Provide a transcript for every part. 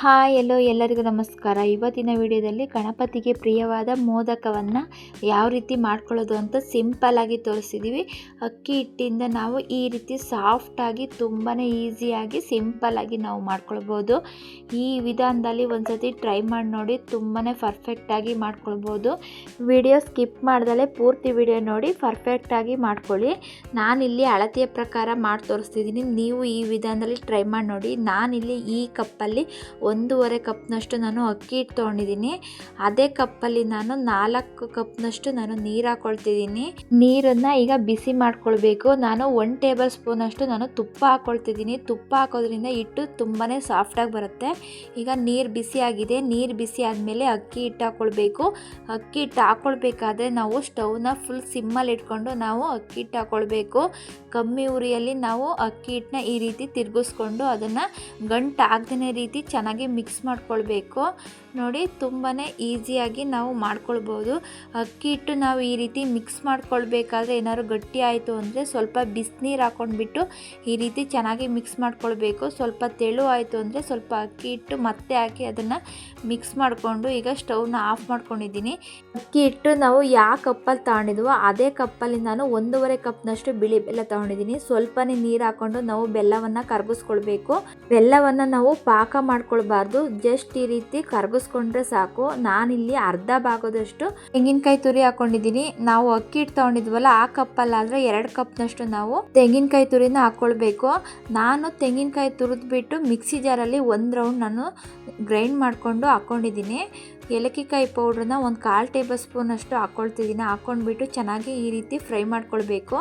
Hi ಎಲ್ಲೋ ಎಲ್ಲರಿಗೂ ನಮಸ್ಕಾರ. ಇವತ್ತಿನ ವಿಡಿಯೋದಲ್ಲಿ ಗಣಪತಿಗೆ ಪ್ರಿಯವಾದ ಮೋದಕವನ್ನು ಯಾವ ರೀತಿ ಮಾಡ್ಕೊಳ್ಳೋದು ಅಂತ ಸಿಂಪಲ್ಲಾಗಿ ತೋರಿಸಿದ್ದೀವಿ ಅಕ್ಕಿ ಹಿಟ್ಟಿಂದ ನಾವು ಈ ರೀತಿ ಸಾಫ್ಟಾಗಿ ತುಂಬಾ ಈಸಿಯಾಗಿ ಸಿಂಪಲ್ಲಾಗಿ ನಾವು ಮಾಡ್ಕೊಳ್ಬೋದು. ಈ ವಿಧಾನದಲ್ಲಿ ಒಂದ್ಸತಿ ಟ್ರೈ ಮಾಡಿ ನೋಡಿ ತುಂಬಾ ಪರ್ಫೆಕ್ಟಾಗಿ ಮಾಡ್ಕೊಳ್ಬೋದು. ವಿಡಿಯೋ ಸ್ಕಿಪ್ ಮಾಡ್ದಲೇ ಪೂರ್ತಿ ವಿಡಿಯೋ ನೋಡಿ ಪರ್ಫೆಕ್ಟಾಗಿ ಮಾಡ್ಕೊಳ್ಳಿ. ನಾನಿಲ್ಲಿ ಅಳತೆಯ ಪ್ರಕಾರ ಮಾಡಿ ತೋರಿಸ್ತಿದ್ದೀನಿ. ನೀವು ಈ ವಿಧಾನದಲ್ಲಿ ಟ್ರೈ ಮಾಡಿ ನೋಡಿ. ನಾನಿಲ್ಲಿ ಈ ಕಪ್ಪಲ್ಲಿ ಒಂದೂವರೆ ಕಪ್ನಷ್ಟು ನಾನು ಅಕ್ಕಿ ಹಿಟ್ಟು ತೊಗೊಂಡಿದ್ದೀನಿ. ಅದೇ ಕಪ್ಪಲ್ಲಿ ನಾನು ನಾಲ್ಕು ಕಪ್ನಷ್ಟು ನಾನು ನೀರು ಹಾಕ್ಕೊಳ್ತಿದ್ದೀನಿ ನೀರನ್ನು ಈಗ ಬಿಸಿ ಮಾಡ್ಕೊಳ್ಬೇಕು. ನಾನು ಒನ್ ಟೇಬಲ್ ಸ್ಪೂನಷ್ಟು ನಾನು ತುಪ್ಪ ಹಾಕ್ಕೊಳ್ತಿದ್ದೀನಿ ತುಪ್ಪ ಹಾಕೋದ್ರಿಂದ ಹಿಟ್ಟು ತುಂಬಾ ಸಾಫ್ಟಾಗಿ ಬರುತ್ತೆ. ಈಗ ನೀರು ಬಿಸಿ ಆಗಿದೆ. ನೀರು ಬಿಸಿ ಆದಮೇಲೆ ಅಕ್ಕಿ ಹಿಟ್ಟು ಹಾಕ್ಕೊಳ್ಬೇಕು ಅಕ್ಕಿ ಹಿಟ್ಟು ಹಾಕ್ಕೊಳ್ಬೇಕಾದ್ರೆ ನಾವು ಸ್ಟವ್ನ ಫುಲ್ ಸಿಮ್ಮಲ್ಲಿ ಇಟ್ಕೊಂಡು ನಾವು ಅಕ್ಕಿ ಹಿಟ್ಟು ಹಾಕ್ಕೊಳ್ಬೇಕು ಕಮ್ಮಿ ಉರಿಯಲ್ಲಿ ನಾವು ಅಕ್ಕಿ ಹಿಟ್ಟನ್ನ ಈ ರೀತಿ ತಿರುಗಿಸ್ಕೊಂಡು ಅದನ್ನು ಗಂಟು ಆಗದೇ ರೀತಿ ಚೆನ್ನಾಗಿ ಮಿಕ್ಸ್ ಮಾಡ್ಕೊಳ್ಬೇಕು. ನೋಡಿ ತುಂಬಾ ಈಸಿಯಾಗಿ ನಾವು ಮಾಡ್ಕೊಳ್ಬೋದು. ಅಕ್ಕಿ ಹಿಟ್ಟು ನಾವು ಈ ರೀತಿ ಮಿಕ್ಸ್ ಮಾಡ್ಕೊಳ್ಬೇಕಾದ್ರೆ ಏನಾದ್ರು ಗಟ್ಟಿ ಆಯಿತು ಅಂದರೆ ಸ್ವಲ್ಪ ಬಿಸಿನೀರು ಹಾಕ್ಕೊಂಡ್ಬಿಟ್ಟು ಈ ರೀತಿ ಚೆನ್ನಾಗಿ ಮಿಕ್ಸ್ ಮಾಡ್ಕೊಳ್ಬೇಕು. ಸ್ವಲ್ಪ ತೆಳು ಆಯಿತು ಅಂದರೆ ಸ್ವಲ್ಪ ಅಕ್ಕಿ ಹಿಟ್ಟು ಮತ್ತೆ ಹಾಕಿ ಅದನ್ನು ಮಿಕ್ಸ್ ಮಾಡಿಕೊಂಡು ಈಗ ಸ್ಟವ್ನ ಆಫ್ ಮಾಡ್ಕೊಂಡಿದ್ದೀನಿ. ಅಕ್ಕಿ ಹಿಟ್ಟು ನಾವು ಯಾವ ಕಪ್ಪಲ್ಲಿ ತಗೊಂಡಿದ್ವೋ ಅದೇ ಕಪ್ಪಲ್ಲಿ ನಾನು ಒಂದೂವರೆ ಕಪ್ನಷ್ಟು ಬಿಳಿ ಬೆಲ್ಲ ತಗೊಂಡಿದ್ದೀನಿ. ಸ್ವಲ್ಪನೇ ನೀರು ಹಾಕೊಂಡು ನಾವು ಬೆಲ್ಲವನ್ನು ಕರಗಿಸ್ಕೊಳ್ಬೇಕು. ಬೆಲ್ಲವನ್ನು ನಾವು ಪಾಕ ಮಾಡ್ಕೊಳ್ಬಾರ್ದು ಜಸ್ಟ್ ಈ ರೀತಿ ಕರಗಿಸ್ಕೊಂಡ್ರೆ ಸಾಕು. ನಾನಿಲ್ಲಿ ಅರ್ಧ ಭಾಗದಷ್ಟು ತೆಂಗಿನಕಾಯಿ ತುರಿ ಹಾಕೊಂಡಿದ್ದೀನಿ. ನಾವು ಅಕ್ಕಿ ಹಿಟ್ಟು ತಗೊಂಡಿದ್ವಲ್ಲ, ಆ ಕಪ್ಪಲ್ಲಾದರೆ ಎರಡು ಕಪ್ನಷ್ಟು ನಾವು ತೆಂಗಿನಕಾಯಿ ತುರಿನ ಹಾಕ್ಕೊಳ್ಬೇಕು ನಾನು ತೆಂಗಿನಕಾಯಿ ತುರಿದ್ಬಿಟ್ಟು ಮಿಕ್ಸಿ ಜಾರಲ್ಲಿ ಒಂದು ರೌಂಡ್ ನಾನು ಗ್ರೈಂಡ್ ಮಾಡಿಕೊಂಡು ಹಾಕ್ಕೊಂಡಿದ್ದೀನಿ ಏಲಕ್ಕಿಕಾಯಿ ಪೌಡ್ರನ್ನ ಒಂದು ಕಾಲು ಟೇಬಲ್ ಸ್ಪೂನಷ್ಟು ಹಾಕ್ಕೊಳ್ತಿದ್ದೀನಿ ಹಾಕ್ಕೊಂಡ್ಬಿಟ್ಟು ಚೆನ್ನಾಗಿ ಈ ರೀತಿ ಫ್ರೈ ಮಾಡ್ಕೊಳ್ಬೇಕು.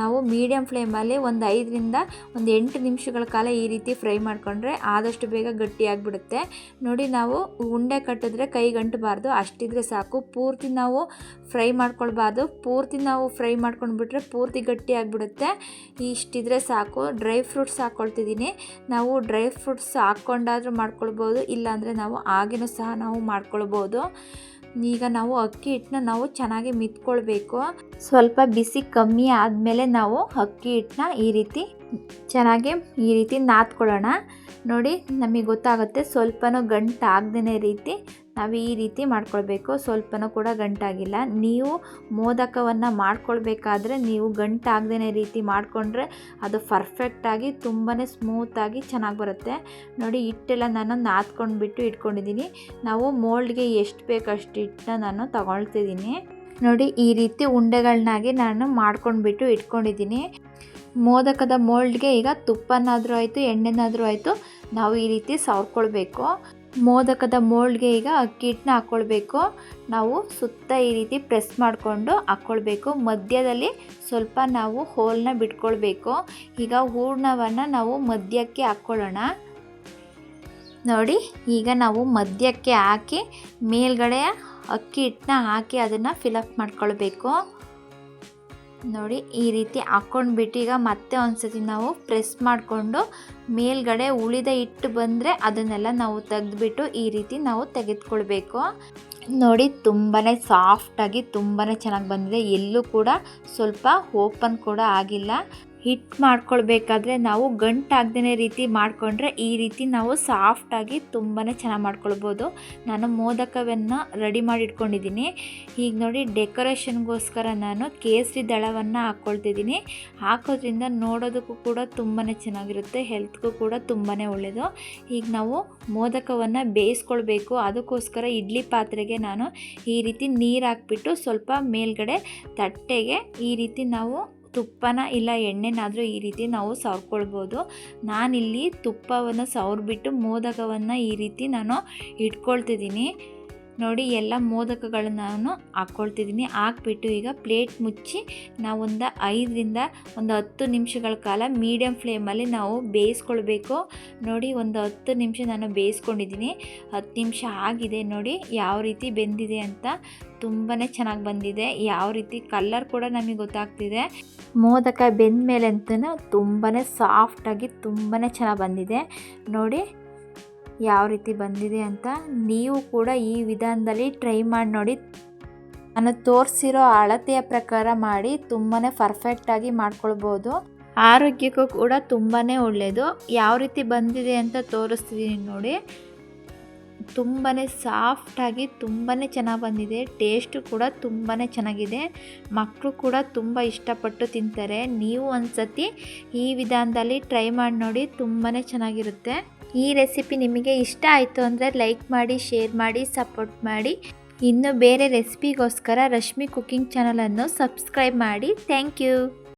ನಾವು ಮೀಡಿಯಮ್ ಫ್ಲೇಮಲ್ಲಿ ಒಂದು ಐದರಿಂದ ಒಂದು ಎಂಟು ನಿಮಿಷಗಳ ಕಾಲ ಈ ರೀತಿ ಫ್ರೈ ಮಾಡಿಕೊಂಡ್ರೆ ಆದಷ್ಟು ಬೇಗ ಗಟ್ಟಿಯಾಗಿಬಿಡುತ್ತೆ ನೋಡಿ ನಾವು ಉಂಡೆ ಕಟ್ಟಿದ್ರೆ ಕೈ ಗಂಟಬಾರ್ದು, ಅಷ್ಟಿದ್ರೆ ಸಾಕು. ಪೂರ್ತಿ ನಾವು ಫ್ರೈ ಮಾಡ್ಕೊಳ್ಬಾರ್ದು. ಪೂರ್ತಿ ನಾವು ಫ್ರೈ ಮಾಡ್ಕೊಂಡ್ಬಿಟ್ರೆ ಪೂರ್ತಿ ಗಟ್ಟಿ ಆಗಿಬಿಡುತ್ತೆ. ಇಷ್ಟಿದ್ರೆ ಸಾಕು. ಡ್ರೈ ಫ್ರೂಟ್ಸ್ ಹಾಕ್ಕೊಳ್ತಿದ್ದೀನಿ. ನಾವು ಡ್ರೈ ಫ್ರೂಟ್ಸ್ ಹಾಕ್ಕೊಂಡಾದ್ರೂ ಮಾಡ್ಕೊಳ್ಬೋದು, ಇಲ್ಲಾಂದರೆ ನಾವು ಆಗಿನೂ ಸಹ ನಾವು ಮಾಡ್ಕೊಳ್ಬೋದು. ಈಗ ನಾವು ಅಕ್ಕಿ ಹಿಟ್ಟನ್ನ ನಾವು ಚೆನ್ನಾಗಿ ಮಿತ್ಕೊಳ್ಬೇಕು. ಸ್ವಲ್ಪ ಬಿಸಿ ಕಮ್ಮಿ ಆದಮೇಲೆ ನಾವು ಅಕ್ಕಿ ಹಿಟ್ಟನ್ನ ಈ ರೀತಿ ಚೆನ್ನಾಗಿ ಈ ರೀತಿ ನಾದ್ಕೊಳ್ಳೋಣ. ನೋಡಿ, ನಮಗೆ ಗೊತ್ತಾಗುತ್ತೆ ಸ್ವಲ್ಪನೂ ಗಂಟು ರೀತಿ ನಾವು ಈ ರೀತಿ ಮಾಡ್ಕೊಳ್ಬೇಕು. ಸ್ವಲ್ಪನೂ ಕೂಡ ಗಂಟಾಗಿಲ್ಲ. ನೀವು ಮೋದಕವನ್ನು ಮಾಡ್ಕೊಳ್ಬೇಕಾದ್ರೆ ನೀವು ಗಂಟಾಗದೇ ರೀತಿ ಮಾಡಿಕೊಂಡ್ರೆ ಅದು ಪರ್ಫೆಕ್ಟಾಗಿ ತುಂಬಾ ಸ್ಮೂತಾಗಿ ಚೆನ್ನಾಗಿ ಬರುತ್ತೆ. ನೋಡಿ, ಹಿಟ್ಟೆಲ್ಲ ನಾನು ನಾದ್ಕೊಂಡ್ಬಿಟ್ಟು ಇಟ್ಕೊಂಡಿದ್ದೀನಿ ನಾವು ಮೋಲ್ಡ್ಗೆ ಎಷ್ಟು ಬೇಕು ಅಷ್ಟು ಹಿಟ್ಟನ್ನ ನಾನು ತಗೊಳ್ತಿದ್ದೀನಿ ನೋಡಿ, ಈ ರೀತಿ ಉಂಡೆಗಳನ್ನಾಗಿ ನಾನು ಮಾಡ್ಕೊಂಡ್ಬಿಟ್ಟು ಇಟ್ಕೊಂಡಿದ್ದೀನಿ ಮೋದಕದ ಮೋಲ್ಡ್ಗೆ ಈಗ ತುಪ್ಪನಾದರೂ ಆಯಿತು, ಎಣ್ಣೆನಾದರೂ ಆಯಿತು, ನಾವು ಈ ರೀತಿ ಸವರ್ಕೊಳ್ಬೇಕು. ಮೋದಕದ ಮೋಲ್ಡ್ಗೆ ಈಗ ಅಕ್ಕಿ ಹಿಟ್ಟನ್ನ ಹಾಕ್ಕೊಳ್ಬೇಕು ನಾವು ಸುತ್ತ ಈ ರೀತಿ ಪ್ರೆಸ್ ಮಾಡಿಕೊಂಡು ಹಾಕ್ಕೊಳ್ಬೇಕು ಮಧ್ಯದಲ್ಲಿ ಸ್ವಲ್ಪ ನಾವು ಹೋಲನ್ನ ಬಿಟ್ಕೊಳ್ಬೇಕು. ಈಗ ಹೂರ್ಣವನ್ನು ನಾವು ಮಧ್ಯಕ್ಕೆ ಹಾಕ್ಕೊಳ್ಳೋಣ. ನೋಡಿ, ಈಗ ನಾವು ಮಧ್ಯಕ್ಕೆ ಹಾಕಿ ಮೇಲ್ಗಡೆ ಅಕ್ಕಿ ಹಿಟ್ಟನ್ನ ಹಾಕಿ ಅದನ್ನು ಫಿಲಪ್ ಮಾಡ್ಕೊಳ್ಬೇಕು. ನೋಡಿ, ಈ ರೀತಿ ಹಾಕ್ಕೊಂಡ್ಬಿಟ್ಟು ಈಗ ಮತ್ತೆ ಒಂದ್ಸತಿ ನಾವು ಪ್ರೆಸ್ ಮಾಡಿಕೊಂಡು ಮೇಲ್ಗಡೆ ಉಳಿದ ಹಿಟ್ಟು ಬಂದರೆ ಅದನ್ನೆಲ್ಲ ನಾವು ತೆಗೆದ್ಬಿಟ್ಟು ಈ ರೀತಿ ನಾವು ತೆಗೆದುಕೊಳ್ಬೇಕು. ನೋಡಿ ತುಂಬಾ ಸಾಫ್ಟಾಗಿ ತುಂಬಾ ಚೆನ್ನಾಗಿ ಬಂದಿದೆ. ಎಲ್ಲೂ ಕೂಡ ಸ್ವಲ್ಪ ಓಪನ್ ಕೂಡ ಆಗಿಲ್ಲ. ಹಿಟ್ಟು ಮಾಡ್ಕೊಳ್ಬೇಕಾದ್ರೆ ನಾವು ಗಂಟಾಗ್ದೇ ರೀತಿ ಮಾಡಿಕೊಂಡ್ರೆ ಈ ರೀತಿ ನಾವು ಸಾಫ್ಟಾಗಿ ತುಂಬಾ ಚೆನ್ನಾಗಿ ಮಾಡ್ಕೊಳ್ಬೋದು. ನಾನು ಮೋದಕವನ್ನು ರೆಡಿ ಮಾಡಿ ಇಟ್ಕೊಂಡಿದ್ದೀನಿ ಈಗ ನೋಡಿ ಡೆಕೋರೇಷನ್ಗೋಸ್ಕರ ನಾನು ಕೇಸರಿ ದಳವನ್ನು ಹಾಕ್ಕೊಳ್ತಿದ್ದೀನಿ ಹಾಕೋದ್ರಿಂದ ನೋಡೋದಕ್ಕೂ ಕೂಡ ತುಂಬಾ ಚೆನ್ನಾಗಿರುತ್ತೆ, ಹೆಲ್ತ್ಗೂ ಕೂಡ ತುಂಬಾ ಒಳ್ಳೆಯದು ಈಗ ನಾವು ಮೋದಕವನ್ನು ಬೇಯಿಸ್ಕೊಳ್ಬೇಕು. ಅದಕ್ಕೋಸ್ಕರ ಇಡ್ಲಿ ಪಾತ್ರೆಗೆ ನಾನು ಈ ರೀತಿ ನೀರು ಹಾಕ್ಬಿಟ್ಟು ಸ್ವಲ್ಪ ಮೇಲ್ಗಡೆ ತಟ್ಟೆಗೆ ಈ ರೀತಿ ನಾವು ತುಪ್ಪನ ಇಲ್ಲ ಎಣ್ಣೆನಾದರೂ ಈ ರೀತಿ ನಾವು ಸವರ್ಕೊಳ್ಬೋದು. ನಾನಿಲ್ಲಿ ತುಪ್ಪವನ್ನು ಸವರ್ಬಿಟ್ಟು ಮೋದಕವನ್ನು ಈ ರೀತಿ ನಾನು ಇಟ್ಕೊಳ್ತಿದ್ದೀನಿ. ನೋಡಿ ಎಲ್ಲ ಮೋದಕಗಳನ್ನ ನಾನು ಹಾಕ್ಕೊಳ್ತಿದ್ದೀನಿ. ಹಾಕ್ಬಿಟ್ಟು ಈಗ ಪ್ಲೇಟ್ ಮುಚ್ಚಿ ನಾವೊಂದು ಐದರಿಂದ ಒಂದು ಹತ್ತು ನಿಮಿಷಗಳ ಕಾಲ ಮೀಡಿಯಮ್ ಫ್ಲೇಮಲ್ಲಿ ನಾವು ಬೇಯಿಸ್ಕೊಳ್ಬೇಕು. ನೋಡಿ ಒಂದು ಹತ್ತು ನಿಮಿಷ ನಾನು ಬೇಯಿಸ್ಕೊಂಡಿದ್ದೀನಿ. ಹತ್ತು ನಿಮಿಷ ಆಗಿದೆ ನೋಡಿ ಯಾವ ರೀತಿ ಬೆಂದಿದೆ ಅಂತ ತುಂಬಾ ಚೆನ್ನಾಗಿ ಬಂದಿದೆ. ಯಾವ ರೀತಿ ಕಲ್ಲರ್ ಕೂಡ ನಮಗೆ ಗೊತ್ತಾಗ್ತಿದೆ. ಮೋದಕ ಬೆಂದ ಮೇಲೆ ಅಂತೂ ತುಂಬಾ ಸಾಫ್ಟಾಗಿ ತುಂಬಾ ಚೆನ್ನಾಗಿ ಬಂದಿದೆ. ನೋಡಿ ಯಾವ ರೀತಿ ಬಂದಿದೆ ಅಂತ ನೀವು ಕೂಡ ಈ ವಿಧಾನದಲ್ಲಿ ಟ್ರೈ ಮಾಡಿ ನೋಡಿ. ನಾನು ತೋರಿಸಿರೋ ಅಳತೆಯ ಪ್ರಕಾರ ಮಾಡಿ ತುಂಬಾ ಪರ್ಫೆಕ್ಟಾಗಿ ಮಾಡ್ಕೊಳ್ಬೋದು. ಆರೋಗ್ಯಕ್ಕೂ ಕೂಡ ತುಂಬಾ ಒಳ್ಳೆಯದು ಯಾವ ರೀತಿ ಬಂದಿದೆ ಅಂತ ತೋರಿಸ್ತಿದ್ದೀನಿ ನೋಡಿ. ತುಂಬಾ ಸಾಫ್ಟಾಗಿ ತುಂಬಾ ಚೆನ್ನಾಗಿ ಬಂದಿದೆ. ಟೇಸ್ಟು ಕೂಡ ತುಂಬಾ ಚೆನ್ನಾಗಿದೆ. ಮಕ್ಕಳು ಕೂಡ ತುಂಬ ಇಷ್ಟಪಟ್ಟು ತಿಂತಾರೆ. ನೀವು ಒಂದ್ಸತಿ ಈ ವಿಧಾನದಲ್ಲಿ ಟ್ರೈ ಮಾಡಿ ನೋಡಿ ತುಂಬಾ ಚೆನ್ನಾಗಿರುತ್ತೆ. ಈ ರೆಸಿಪಿ ನಿಮಗೆ ಇಷ್ಟ ಆಯಿತು ಅಂದರೆ ಲೈಕ್ ಮಾಡಿ, ಶೇರ್ ಮಾಡಿ, ಸಪೋರ್ಟ್ ಮಾಡಿ. ಇನ್ನು ಬೇರೆ ರೆಸಿಪಿಗೋಸ್ಕರ ರಶ್ಮಿ ಕುಕಿಂಗ್ ಚಾನಲನ್ನು ಸಬ್ಸ್ಕ್ರೈಬ್ ಮಾಡಿ. Thank you.